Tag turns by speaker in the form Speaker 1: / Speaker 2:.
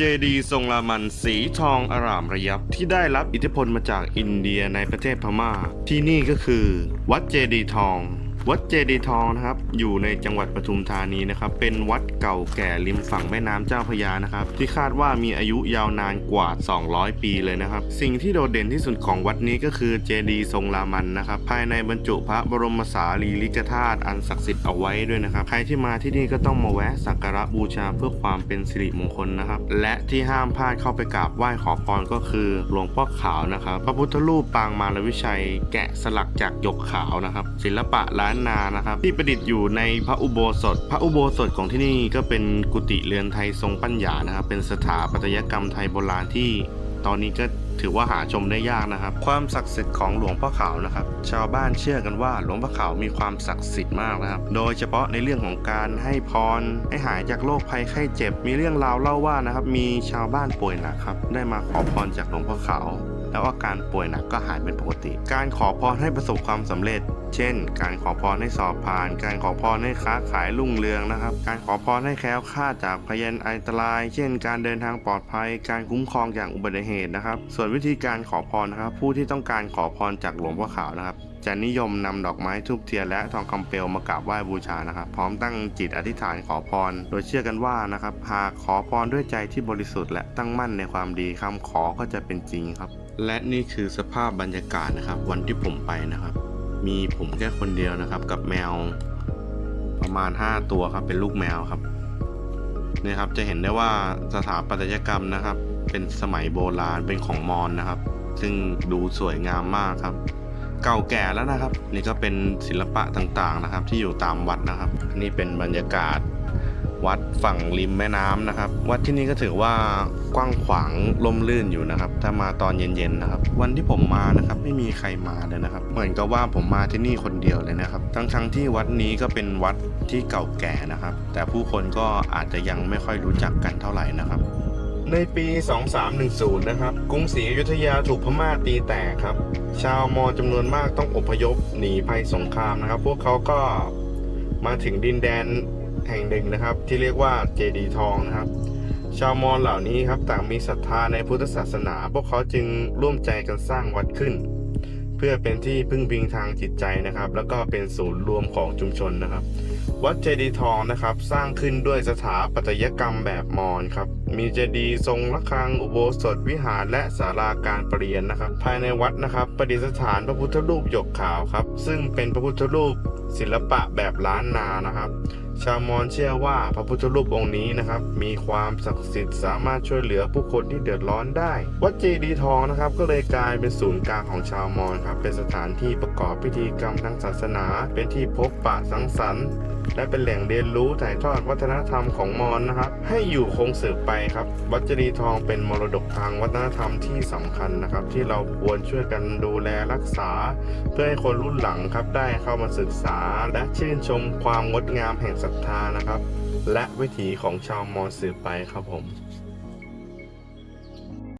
Speaker 1: เจดีทรงลามันสีทองอร่ามระยับที่ได้รับอิทธิพลมาจากอินเดียในประเทศพม่า ที่นี่ก็คือ วัดเจดีทอง วัดเจดีทองนะครับ อยู่ในจังหวัดปทุมธานีนะครับ เป็นวัดเก่าแก่ริมฝั่งแม่น้ำเจ้าพยานะครับ ที่คาดว่ามีอายุยาวนานกว่า 200 ปีเลยนะครับ สิ่งที่โดดเด่นที่สุดของวัดนี้ก็คือเจดีทรงรามันนะครับ ภายในบรรจุพระบรมสารีริกธาตุอันศักดิ์สิทธิ์เอาไว้ด้วยนะครับ ใครที่มาที่นี่ก็ต้องมาแวะสักการะบูชาเพื่อความเป็นสิริมงคลนะครับ และที่ห้ามพลาดเข้าไปกราบไหว้ขอพรก็คือหลวงพ่อขาวนะครับ พระพุทธรูปปางมารวิชัยแกะสลักจากหยกขาวนะครับ ศิลปะล้านนานะครับที่ประดิษฐ์อยู่ในพระอุโบสถ พระอุโบสถของที่นี่ก็เป็นกุฏิเรือนไทยทรงปัญญานะครับ เป็นสถาปัตยกรรมไทยโบราณที่ตอนนี้ก็ถือว่าหาชมได้ยากนะครับ ความศักดิ์สิทธิ์ของหลวงพ่อขาวนะครับ ชาวบ้านเชื่อกันว่าหลวงพ่อขาวมีความศักดิ์สิทธิ์มากนะครับ โดยเฉพาะในเรื่องของการให้พร ให้หายจากโรคภัยไข้เจ็บ มีเรื่องราวเล่าว่านะครับ มีชาวบ้านป่วยหนักครับ ได้มาขอพรจากหลวงพ่อขาว แล้วอาการป่วยหนักก็หายเป็นปกติ การขอพรให้ประสบความสำเร็จ เช่น การขอพรให้สอบผ่าน การขอพรให้ค้าขายรุ่งเรืองนะครับ การขอพรให้แคล้วคลาดจากพยันอันตราย เช่น การเดินทางปลอดภัย การคุ้มครองจากอุบัติเหตุนะครับ ส่วนวิธีการขอพรนะครับ ผู้ที่ต้องการขอพรจากหลวงพ่อขาวนะครับจะนิยมนำดอกไม้ทูบเทียนและทองคำเปลวมากราบไหว้บูชานะครับพร้อมตั้งจิตอธิษฐานขอพร โดยเชื่อกันว่านะครับหากขอพรด้วยใจที่บริสุทธิ์และตั้งมั่นในความดีคำขอก็จะเป็นจริงครับ และนี่คือสภาพบรรยากาศนะครับ วันที่ผมไปนะครับ มีผมแค่คนเดียวนะครับ กับแมว ประมาณ 5 ตัวครับเป็นลูกแมวครับนี่ครับจะเห็นได้ว่าสถาปัตยกรรมนะครับ เป็นสมัยโบราณเป็นของมอญนะครับ ซึ่งดูสวยงามมากครับ เก่าแก่แล้วนะครับ นี่ก็เป็นศิลปะต่างๆนะครับ ที่อยู่ตามวัดนะครับ นี่เป็นบรรยากาศวัดฝั่งริมแม่น้ำนะครับ วัดที่นี่ก็ถือว่ากว้างขวางล่มลื่นอยู่นะครับ ถ้ามาตอนเย็นๆนะครับ วันที่ผมมานะครับ ไม่มีใครมาเลยนะครับ เหมือนกับว่าผมมาที่นี่คนเดียวเลยนะครับ ทั้งๆที่วัดนี้ก็เป็นวัดที่เก่าแก่นะครับ แต่ผู้คนก็อาจจะยังไม่ค่อยรู้จักกันเท่าไหร่นะครับ ในปี 2310 นะครับ กรุงศรีอยุธยาถูกพม่าตีแตกครับ ชาวมอญจำนวนมากต้องอพยพหนีภัยสงครามนะครับ พวกเขาก็มาถึงดินแดนแห่งหนึ่งนะครับ ที่เรียกว่าเจดีทองนะครับ ชาวมอญเหล่านี้ครับต่างมีศรัทธาในพุทธศาสนา พวกเขาจึงร่วมใจกันสร้างวัดขึ้น เพื่อเป็นที่พึ่งพิงทางจิตใจนะครับ แล้วก็เป็นศูนย์รวมของชุมชนนะครับ วัดเจดีย์ทองนะครับ สร้างขึ้นด้วยสถาปัตยกรรมแบบมอญครับ มีเจดีย์ทรงระฆังอุโบสถวิหารและศาลาการประเรียนนะครับ ภายในวัดนะครับประดิษฐานพระพุทธรูปหยกขาวครับ ซึ่งเป็นพระพุทธรูปศิลปะแบบล้านนานะครับ ชาวมอญเชื่อว่าพระพุทธรูปองค์นี้นะครับ มีความศักดิ์สิทธิ์สามารถช่วยเหลือผู้คนที่เดือดร้อนได้ วัดเจดียทองนะครับ ก็เลยกลายเป็นศูนย์กลางของชาวมอญครับ เป็นสถานที่ประกอบพิธีกรรมทางศาสนา เป็นที่พบปะสังสรรค์ และเป็นแหล่งเรียนรู้ถ่ายทอดวัฒนธรรมของมอญนะครับ ให้อยู่คงสืบไปครับ วัดเจดียทองเป็นมรดกทางวัฒนธรรมที่สำคัญนะครับ ที่เราควรช่วยกันดูแลรักษา เพื่อให้คนรุ่นหลังครับได้เข้ามาศึกษา และชื่นชมความงดงามแห่งศรัทธานะครับ และวิถีของชาวมอญสืบไปครับผม